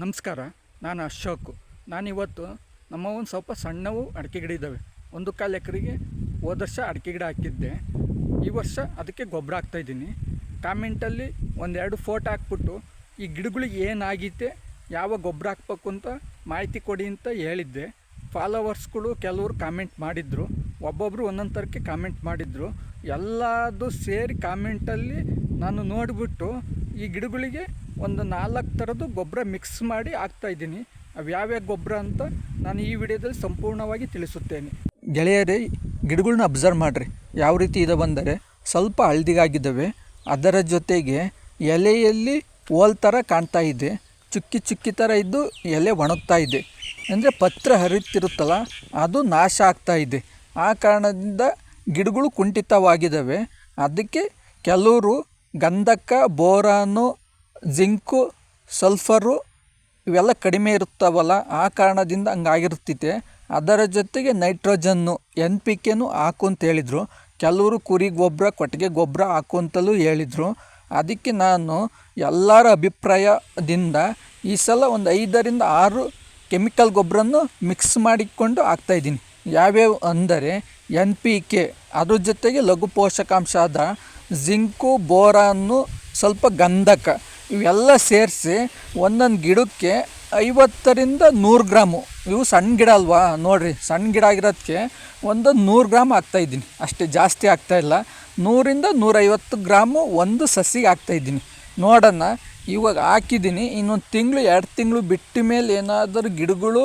ನಮಸ್ಕಾರ, ನಾನು ಅಶೋಕ್. ನಾನಿವತ್ತು ನಮ್ಮ ಒಂದು ಸ್ವಲ್ಪ ಸಣ್ಣವು ಅಡಿಕೆ ಗಿಡ ಇದ್ದಾವೆ. ಒಂದು ಕಾಲು ಎಕರೆಗೆ ಹೋದ ವರ್ಷ ಅಡಿಕೆ ಗಿಡ ಹಾಕಿದ್ದೆ. ಈ ವರ್ಷ ಅದಕ್ಕೆ ಗೊಬ್ಬರ ಹಾಕ್ತಾಯಿದ್ದೀನಿ ಕಾಮೆಂಟಲ್ಲಿ ಒಂದೆರಡು ಫೋಟೋ ಹಾಕ್ಬಿಟ್ಟು ಈ ಗಿಡಗಳಿಗೆ ಏನಾಗಿದೆ ಯಾವ ಗೊಬ್ಬರ ಹಾಕ್ಬೇಕು ಅಂತ ಮಾಹಿತಿ ಕೊಡಿ ಅಂತ ಹೇಳಿದ್ದೆ. ಫಾಲೋವರ್ಸ್ಗಳು ಕೆಲವರು ಕಾಮೆಂಟ್ ಮಾಡಿದರು. ಒಬ್ಬೊಬ್ಬರು ಒಂದೊಂದು ಥರಕ್ಕೆ ಕಾಮೆಂಟ್ ಮಾಡಿದರು. ಎಲ್ಲದೂ ಸೇರಿ ಕಾಮೆಂಟಲ್ಲಿ ನಾನು ನೋಡಿಬಿಟ್ಟು ಈ ಗಿಡಗಳಿಗೆ ಒಂದು ನಾಲ್ಕು ಥರದ್ದು ಗೊಬ್ಬರ ಮಿಕ್ಸ್ ಮಾಡಿ ಹಾಕ್ತಾಯಿದ್ದೀನಿ ಅವು ಯಾವ್ಯಾವ ಗೊಬ್ಬರ ಅಂತ ನಾನು ಈ ವಿಡಿಯೋದಲ್ಲಿ ಸಂಪೂರ್ಣವಾಗಿ ತಿಳಿಸುತ್ತೇನೆ. ಗೆಳೆಯರೇ, ಗಿಡಗಳ್ನ ಅಬ್ಸರ್ವ್ ಮಾಡಿರಿ. ಯಾವ ರೀತಿ ಇದೆ ಬಂದರೆ ಸ್ವಲ್ಪ ಹಳದಿಗಾಗಿದ್ದಾವೆ. ಅದರ ಜೊತೆಗೆ ಎಲೆಯಲ್ಲಿ ಓಲ್ ಥರ ಕಾಣ್ತಾ ಇದೆ. ಚುಕ್ಕಿ ಚುಕ್ಕಿ ಥರ ಇದ್ದು ಎಲೆ ಒಣಗ್ತಾ ಇದೆ. ಅಂದರೆ ಪತ್ರ ಹರಿತಿರುತ್ತಲ್ಲ, ಅದು ನಾಶ ಆಗ್ತಾ ಇದೆ. ಆ ಕಾರಣದಿಂದ ಗಿಡಗಳು ಕುಂಠಿತವಾಗಿದ್ದಾವೆ. ಅದಕ್ಕೆ ಕೆಲವರು ಗಂಧಕ, ಬೋರಾನು ಜಿಂಕು, ಸಲ್ಫರು ಇವೆಲ್ಲ ಕಡಿಮೆ ಇರುತ್ತವಲ್ಲ, ಆ ಕಾರಣದಿಂದ ಹಂಗಾಗಿರ್ತೈತೆ ಅದರ ಜೊತೆಗೆ ನೈಟ್ರೋಜನ್ನು, ಎನ್ ಪಿ ಕೆನೂ ಹಾಕು ಅಂತ ಹೇಳಿದರು. ಕೆಲವರು ಕುರಿ ಗೊಬ್ಬರ ಕೊಟ್ಟಿಗೆ ಗೊಬ್ಬರ ಹಾಕು ಅಂತಲೂ ಹೇಳಿದರು. ಅದಕ್ಕೆ ನಾನು ಎಲ್ಲರ ಅಭಿಪ್ರಾಯದಿಂದ ಈ ಸಲ ಒಂದು ಐದರಿಂದ ಆರು ಕೆಮಿಕಲ್ ಗೊಬ್ಬರನ್ನು ಮಿಕ್ಸ್ ಮಾಡಿಕೊಂಡು ಹಾಕ್ತಾಯಿದ್ದೀನಿ ಯಾವ್ಯಾವ ಅಂದರೆ ಎನ್ ಪಿ ಕೆ, ಅದ್ರ ಜೊತೆಗೆ ಲಘು ಪೋಷಕಾಂಶ ಆದ ಜಿಂಕು ಬೋರಾನ್ನು ಸ್ವಲ್ಪ ಗಂಧಕ. ಇವೆಲ್ಲ ಸೇರಿಸಿ ಒಂದೊಂದು ಗಿಡಕ್ಕೆ ಐವತ್ತರಿಂದ ನೂರು ಗ್ರಾಮು. ಇವು ಸಣ್ಣ ಗಿಡ ಅಲ್ವಾ? ನೋಡಿರಿ, ಸಣ್ಣ ಗಿಡ ಆಗಿರೋದಕ್ಕೆ ಒಂದೊಂದು ನೂರು ಗ್ರಾಮ್ ಹಾಕ್ತಾಯಿದ್ದೀನಿ ಅಷ್ಟೇ ಜಾಸ್ತಿ ಆಗ್ತಾಯಿಲ್ಲ ನೂರಿಂದ ನೂರೈವತ್ತು ಗ್ರಾಮು ಒಂದು ಸಸಿಗೆ ಹಾಕ್ತಾಯಿದ್ದೀನಿ ನೋಡೋಣ ಇವಾಗ ಹಾಕಿದ್ದೀನಿ. ಇನ್ನೊಂದು ತಿಂಗಳು, ಎರಡು ತಿಂಗಳು ಬಿಟ್ಟ ಮೇಲೆ ಏನಾದರೂ ಗಿಡಗಳು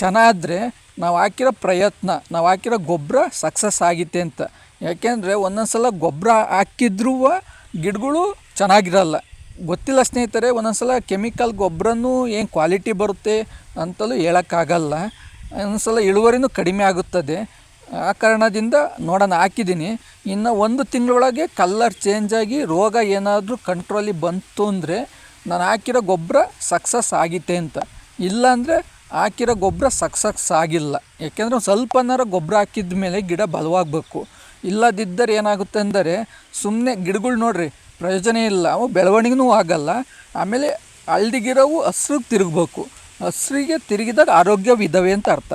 ಚೆನ್ನಾದರೆ ನಾವು ಹಾಕಿರೋ ಪ್ರಯತ್ನ, ನಾವು ಹಾಕಿರೋ ಗೊಬ್ಬರ ಸಕ್ಸಸ್ ಆಗಿತ್ತೆ ಅಂತ. ಯಾಕೆಂದರೆ ಒಂದೊಂದು ಸಲ ಗೊಬ್ಬರ ಹಾಕಿದ್ರೂ ಗಿಡಗಳು ಚೆನ್ನಾಗಿರಲ್ಲ. ಗೊತ್ತಿಲ್ಲ ಸ್ನೇಹಿತರೆ, ಒಂದೊಂದ್ಸಲ ಕೆಮಿಕಲ್ ಗೊಬ್ಬರನೂ ಏನು ಕ್ವಾಲಿಟಿ ಬರುತ್ತೆ ಅಂತಲೂ ಹೇಳೋಕ್ಕಾಗಲ್ಲ. ಒಂದೊಂದು ಸಲ ಇಳುವರಿನೂ ಕಡಿಮೆ ಆಗುತ್ತದೆ. ಆ ಕಾರಣದಿಂದ ನೋಡೋಣ, ಹಾಕಿದ್ದೀನಿ. ಇನ್ನು ಒಂದು ತಿಂಗಳೊಳಗೆ ಕಲ್ಲರ್ ಚೇಂಜ್ ಆಗಿ ರೋಗ ಏನಾದರೂ ಕಂಟ್ರೋಲಿಗೆ ಬಂತು ಅಂದರೆ ನಾನು ಹಾಕಿರೋ ಗೊಬ್ಬರ ಸಕ್ಸಸ್ ಆಗಿತ್ತೆ ಅಂತ. ಇಲ್ಲಾಂದರೆ ಹಾಕಿರೋ ಗೊಬ್ಬರ ಸಕ್ಸಸ್ ಆಗಿಲ್ಲ. ಯಾಕೆಂದರೆ ಒಂದು ಸ್ವಲ್ಪನಾರ ಗೊಬ್ಬರ ಹಾಕಿದ ಮೇಲೆ ಗಿಡ ಬಲವಾಗಬೇಕು. ಇಲ್ಲದಿದ್ದರೆ ಏನಾಗುತ್ತೆ ಅಂದರೆ ಸುಮ್ಮನೆ ಗಿಡಗಳು ನೋಡಿರಿ ಪ್ರಯೋಜನ ಇಲ್ಲ. ಅವು ಬೆಳವಣಿಗೆನೂ ಆಗಲ್ಲ. ಆಮೇಲೆ ಹಳ್ದಿಗಿರೋವು ಹಸ್ರಿಗೆ ತಿರುಗಬೇಕು. ಹಸ್ರಿಗೆ ತಿರುಗಿದಾಗ ಆರೋಗ್ಯವಿದ್ದಾವೆ ಅಂತ ಅರ್ಥ.